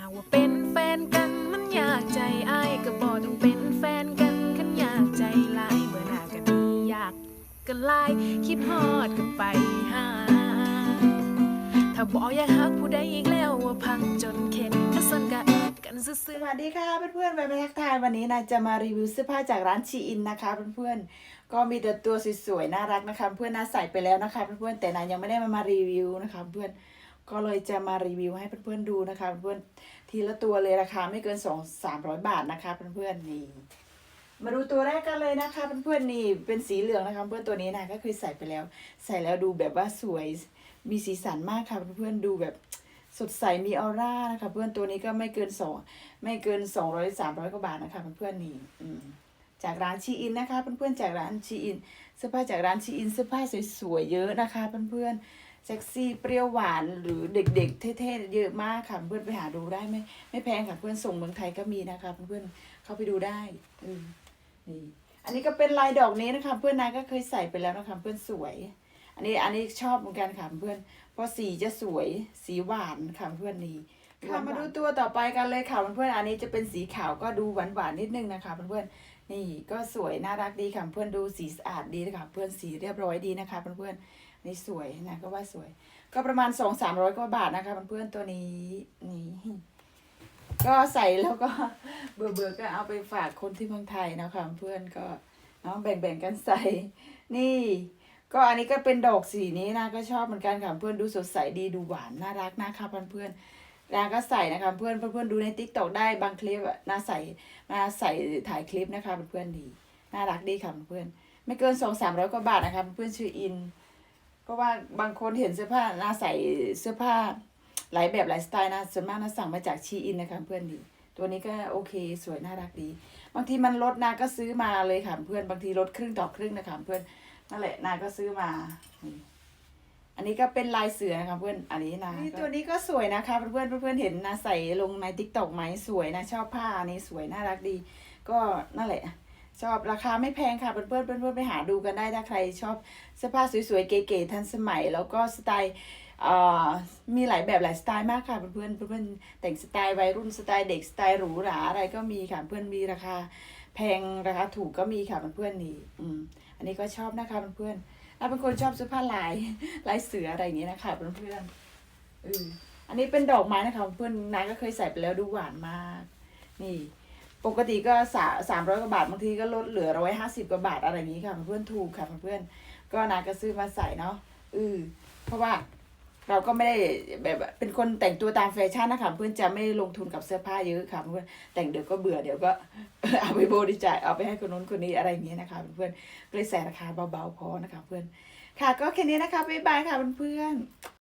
าว่าเป็นแฟนกันมันอยากใจอ้ายก็บอกต้องเป็นแฟนกันขันอยากใจลายเมื่อหน้ากันดีอยากกันลายคิดฮอดกันไปหา ถ้าบอกอยากฮักผู้ใดอีกแล้วว่าพังจนเข็ดก็สนกันกันซื่สอๆวัสดีค่ะเพื่อนๆไปไปทักทายวันนี้นะจะมารีวิวเสื้อผ้าจากร้านชีอินนะคะเพื่อนๆก็มีแต่ตัวสวยๆน่ารักนะคะ เพื่อนน่าใส่ไปแล้วนะคะเพื่อนๆแต่นายยังไม่ได้มามารีวิวนะคะ เพื่อน ก็เลยจะมารีวิวให้เพื่อนๆดูนะคะเพื่อนๆทีละตัวเลยราคาไม่เกินสองสามร้อยบาทนะคะเพื่อนๆนี่มาดูตัวแรกกันเลยนะคะเพื่อนๆนี่เป็นสีเหลืองนะคะเพื่อนตัวนี้นะก็เคยใส่ไปแล้ว ใส่แล้วดูแบบว่าสวยมีสีสันมากค่ะเพื่อนๆดูแบบสดใสมีออร่านะคะเพื่อนตัวนี้ก็ไม่เกินสองไม่เกินสองร้อยสามร้อยกว่าบาทนะคะเพื่อนๆนี่จากร้านชีอินนะคะเพื่อนๆจากร้านชีอินเสื้อผ้าจากร้านชีอินเสื้อผ้าสวยๆเยอะนะคะเพื่อนๆ เซ็กซี่เปรี้ยวหวานหรือเด็กๆ เท่ๆเยอะมากค่ะเพื่อนไปหาดูได้ไม่ไม่แพงค่ะเพื่อนส่งเมืองไทยก็มีนะคะเพื่อนเข้าไปดูได้อืมนี่อันนี้ก็เป็นลายดอกนี้นะคะ เพื่อนนายก็เคยใส่ไปแล้วนะคะเพื่อนสวย อันนี้อันนี้ชอบเหมือนกันค่ะเพื่อนเพราะสีจะสวยสีหวานค่ะเพื่อนนี่ ค่ะมาดูตัวต่อไปกันเลยค่ะเพื่อนๆอันนี้จะเป็นสีขาวก็ดูหวานหวานๆนิดนึงนะคะเพื่อนๆนี่ก็สวยน่ารักดีค่ะเพื่อนดูสีสะอาดดีนะคะเพื่อนสีเรียบร้อยดีนะคะเพื่อนๆนี่สวยนะก็ว่าสวย ก็ประมาณสองสามร้อยกว่าบาทนะคะเพื่อนๆตัวนี้นี่ก็ใส่แล้วก็เบื่อเบื่อๆก็เอาไปฝากคนที่เมืองไทยนะคะเพื่อนก็เอาแบ่งๆกันใส่ นี่ก็อันนี้ก็เป็นดอกสีนี้นะก็ชอบเหมือนกันค่ะเพื่อนดูสดใสดีดูหวานน่ารักนะคะเพื่อนๆ นางก็ใส่นะคะเพื่อนเพื่อนดูในทิกตอกได้บางคลิปนาใส่นาใส่ถ่ายคลิปนะคะเพื่อนดีน่ารักดีค่ะเพื่อนไม่เกินสองสามร้อยกว่าบาทนะคะเพื่อนชื่ออินเพราะว่าบางคนเห็นเสื้อผ้านาใส่เสื้อผ้าหลายแบบหลายสไตล์นะส่วนมากนะสั่งมาจากชีอินนะคะเพื่อนดี ตัวนี้ก็โอเคสวยน่ารักดี บางทีมันลดนาก็ซื้อมาเลยค่ะเพื่อนบางทีลดครึ่งต่อครึ่งนะคะเพื่อนนั่นแหละนาก็ซื้อมา อันนี้ก็เป็นลายเสือนะคะเพื่อน อันนี้นะนี่ตัวนี้ก็สวยนะคะเพื่อนเพื่อนเห็นนาใส่ลงในทิกตอกไหมสวยนะชอบผ้าอันนี้สวยน่ารักดี ก็นั่นแหละ ชอบราคาไม่แพงค่ะเพื่อนๆเพื่อนไปหาดูกันได้ถ้าใครชอบเสื้อผ้าสวยๆเก๋ๆทันสมัย แล้วก็สไตล์เอ่อมีหลายแบบหลายสไตล์มากค่ะเพื่อนเพื่อนแต่งสไตล์วัยรุ่นสไตล์เด็กสไตล์หรูหราอะไรก็มีค่ะเพื่อนมีราคาแพงราคาถูกก็มีค่ะเพื่อนๆนี่อืมอันนี้ก็ชอบนะคะเพื่อนๆ เราเป็นคนชอบเสื้อผ้าลายลายเสืออะไรอย่างเงี้ยนะคะเพื่อนๆเอออันนี้เป็นดอกไม้นะคะเพื่อนนายก็เคยใส่ไปแล้วดูหวานมาก นี่ปกติก็สาสามร้อยกว่าบาทบางทีก็ลดเหลือร้อยห้าสิบกว่าบาทอะไรอย่างงี้ค่ะเพื่อนถูกค่ะเพื่อนก็นายก็ซื้อมาใส่เนาะเออเพราะว่า เราก็ไม่ได้แบบเป็นคนแต่งตัวตามแฟชั่นนะคะเพื่อนจะไม่ลงทุนกับเสื้อผ้าเยอะค่ะเพื่อนแต่งเดี๋ยวก็เบื่อเดี๋ยวก็เอาไปบริจาคเอาไปให้คนนู้นคนนี้อะไรอย่างเงี้ยนะคะเพื่อนก็เลยใส่ราคาเบาๆพอนะคะเพื่อนค่ะก็แค่นี้นะคะบ๊ายบายค่ะเพื่อนๆ